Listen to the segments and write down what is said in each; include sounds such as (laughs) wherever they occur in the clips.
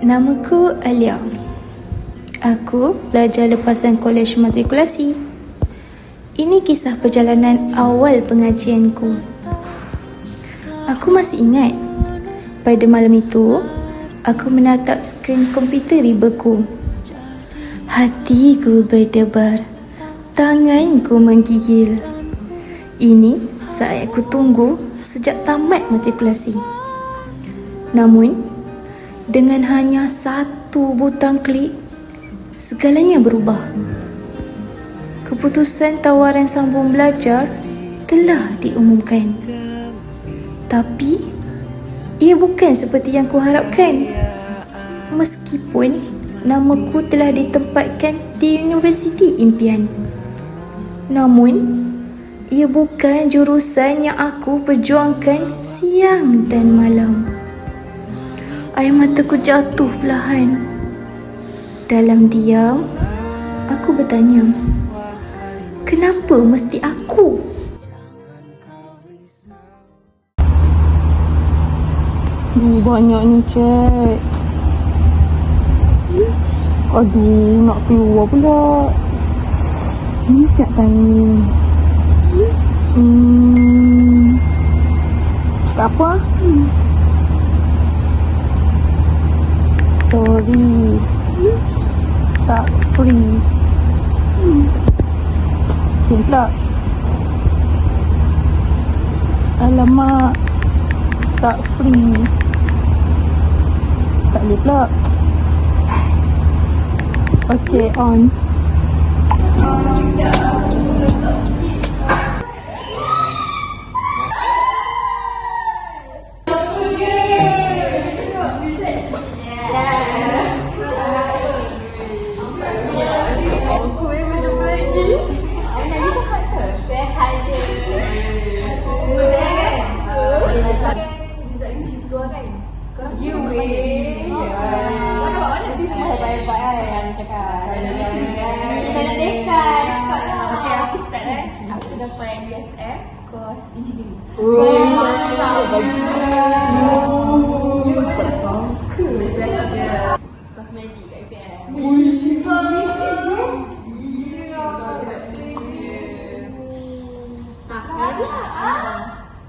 Namaku Alia. Aku pelajar lepasan kolej matrikulasi. Ini kisah perjalanan awal pengajianku. Aku masih ingat pada malam itu aku menatap skrin komputer ribaku. Hatiku berdebar, tanganku menggigil. Ini saat aku tunggu sejak tamat matrikulasi. Namun, dengan hanya satu butang klik, segalanya berubah. Keputusan tawaran sambung belajar telah diumumkan. Tapi, ia bukan seperti yang kuharapkan. Meskipun namaku telah ditempatkan di universiti impian. Namun, ia bukan jurusan yang aku perjuangkan siang dan malam. Air mataku jatuh perlahan. Dalam diam, aku bertanya, kenapa mesti aku? Duh, banyaknya cek. Aduh, nak keluar pula. Ini siap tanya. Hmm. Cakap apa? Sorry. Tak free. Sini pula. Alamak. Tak free. Tak boleh pula. Okay, on. really you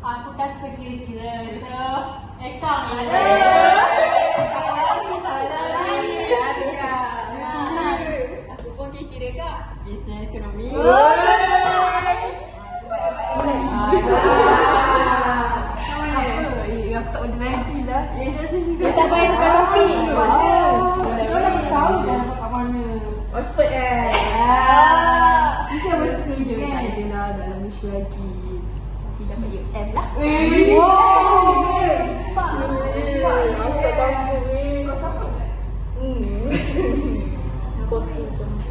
Aku kan seperti kira, so, eh, ekor ni. Oxford eh. Mesti apa setuju kan Dia lah dalam Malaysia lagi. Tapi dapat UM lah Oxford campur ni. Kau suka macam Apa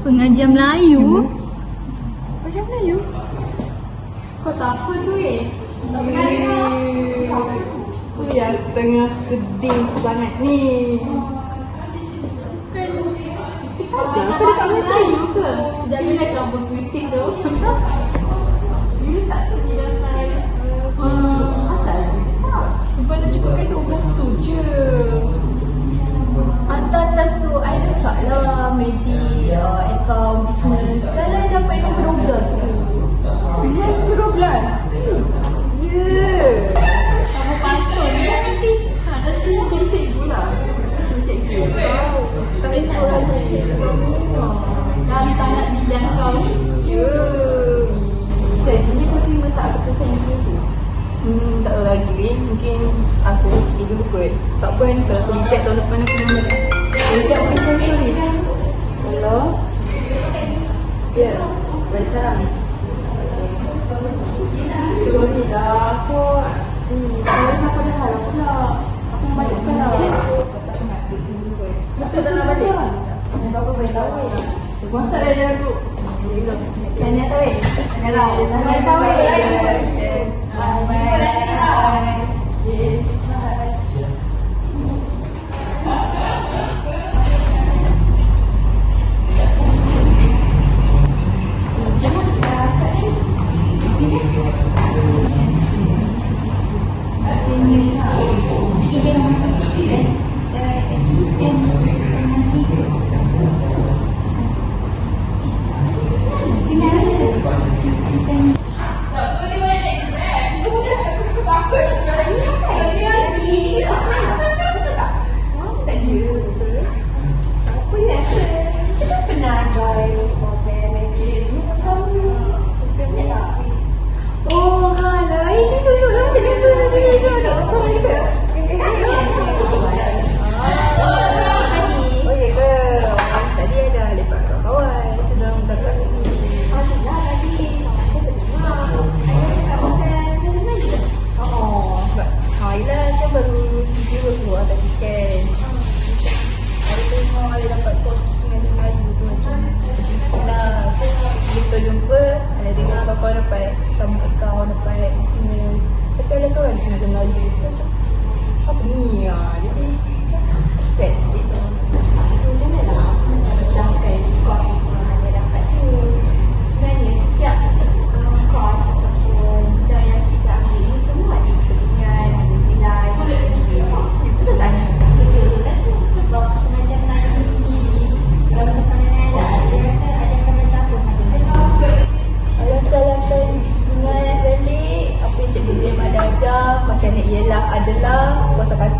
Pengajian Melayu? Macam Melayu Kau siapa tu eh Melayu Tu yang tengah sedih sangat ni. Ada ke dekat Melayu ke? Sekejap bila campur puiting tu (laughs) cek tahun depan aku nama dia. Ini pun cek sorry. Hello. Ya. Baik sekarang. Sorry dah. Aku. Hmm. Nak pada hal. Aku nak. Aku balik sekarang. Pasal aku nak pergi sini nak balik. Yang tahu. Masa jalan aku. Yang ni tahu. Yang. Yang tahu. Yang ni tahu. Yang ni As in hindi naman sa events, eh, jumpa uh, eh, dengan kawan-kawan dapat sama kawan dapat mestinya tapi ada seorang yang kenal you so macam apa ni ya jadi (laughs) that's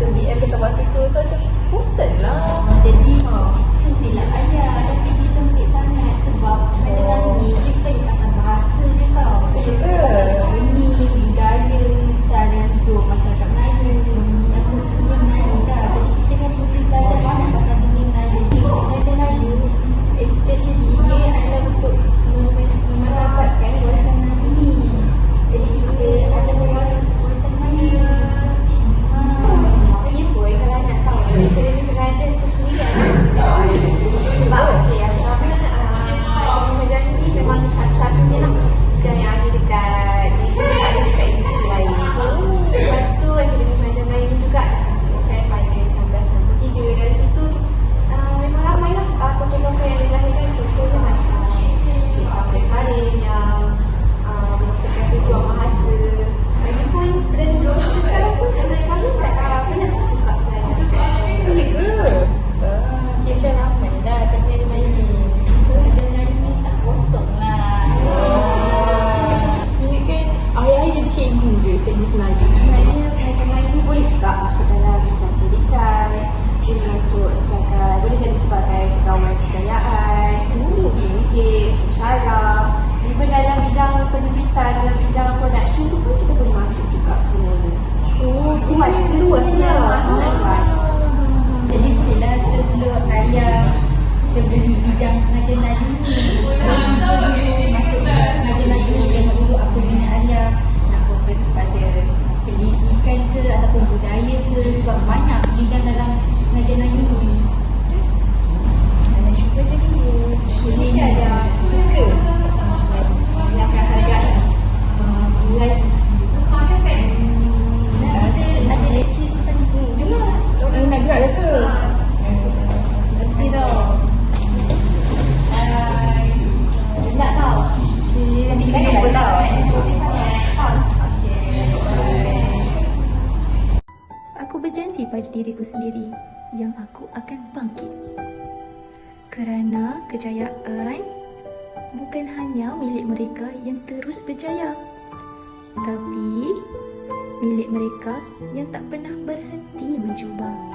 kita DM kat WhatsApp tu tu macam bosan lah. Ah, jadi daripada diriku sendiri yang aku akan bangkit. Kerana kejayaan bukan hanya milik mereka yang terus berjaya, tapi milik mereka yang tak pernah berhenti mencuba. Terima